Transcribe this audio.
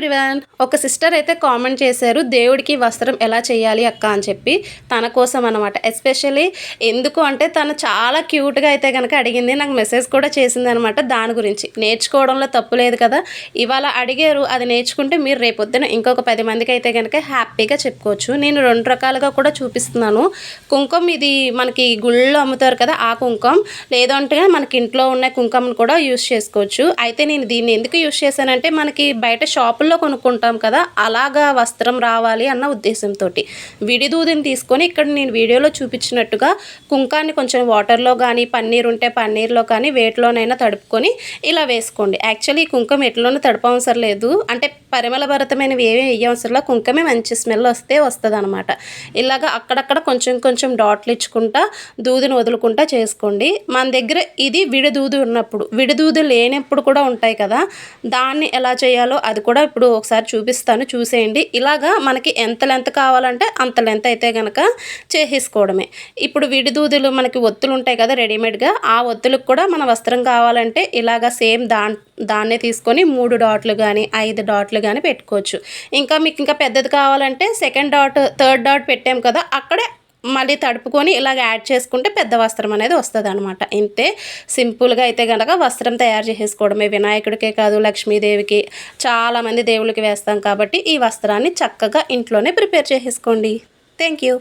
Everyone ఒక sister అయితే comment చేశారు దేవుడికి వస్త్రం ఎలా చేయాలి అక్క? అని చెప్పి. తన కోసం అనమాట ఎస్పెషల్లీ ఎందుకు అంటే తను చాలా క్యూట్గా అయితే కనుక అడిగింది నాకు మెసేజ్ కూడా చేసింది అనమాట దాని గురించి. నేర్చుకోవడంలో తప్పు లేదు కదా. ఇవాళ అడిగారు అది నేర్చుకుంటే మీరు రేపొద్దున ఇంకొక పది మందికి అయితే కనుక హ్యాపీగా చెప్పుకోవచ్చు. నేను రెండు రకాలుగా కూడా చూపిస్తున్నాను. కుంకుమ ఇది మనకి గుళ్ళో అమ్ముతారు కదా ఆ కుంకుమ. లేదంటే మనకి ఇంట్లో ఉన్న కుంకుమను కూడా యూస్ చేసుకోవచ్చు. అయితే నేను దీన్ని ఎందుకు యూస్ చేశానంటే మనకి బయట షాపుల్లో కొనుక్కుంటాం కదా అలాగా వస్త్రం రావాలి అన్న ఉద్దేశంతో విడిదూదిని తీసుకొని ఇక్కడ నేను వీడియోలో చూపించినట్టుగా కుంకాన్ని కొంచెం వాటర్లో కానీ పన్నీర్ ఉంటే పన్నీర్లో కానీ వేటిలోనైనా తడుపుకొని ఇలా వేసుకోండి. యాక్చువల్లీ ఈ కుంకుమ ఎట్లోనూ తడపవసరం లేదు. అంటే పరిమళ భరితమైనవి ఏమీ వేయవసరంలో కుంకుమే మంచి స్మెల్ వస్తే వస్తుంది అనమాట ఇలాగ అక్కడక్కడ కొంచెం కొంచెం డాట్లు ఇచ్చుకుంటా దూదిని వదులుకుంటా చేసుకోండి. మన దగ్గర ఇది విడిదూదు ఉన్నప్పుడు విడిదూది లేనప్పుడు కూడా ఉంటాయి కదా దాన్ని ఎలా చేయాలో అది కూడా ఇప్పుడు ఒకసారి చూపిస్తాను చూసేయండి. ఇలాగా మనకి ఎంత లెంత్ కావాలంటే అంత లెంత్ అయితే కనుక చేసేసుకోవడమే. ఇప్పుడు విడిదూదులు మనకి ఒత్తులు ఉంటాయి కదా రెడీమేడ్గా ఆ ఒత్తులకు కూడా మన వస్త్రం కావాలంటే ఇలాగా సేమ్ దా దాన్నే తీసుకొని మూడు డాట్లు కానీ ఐదు డాట్లు కానీ పెట్టుకోవచ్చు. ఇంకా మీకు ఇంకా పెద్దది కావాలంటే సెకండ్ డాట్ థర్డ్ డాట్ పెట్టాం కదా అక్కడే మళ్ళీ తడుపుకొని ఇలాగ యాడ్ చేసుకుంటే పెద్ద వస్త్రం అనేది వస్తుంది అనమాట ఇంతే సింపుల్గా అయితే కనుక వస్త్రం తయారు చేసేసుకోవడమే. వినాయకుడికే కాదు లక్ష్మీదేవికి చాలామంది దేవుళ్ళకి వేస్తాం కాబట్టి ఈ వస్త్రాన్ని చక్కగా ఇంట్లోనే ప్రిపేర్ చేసేసుకోండి. Thank you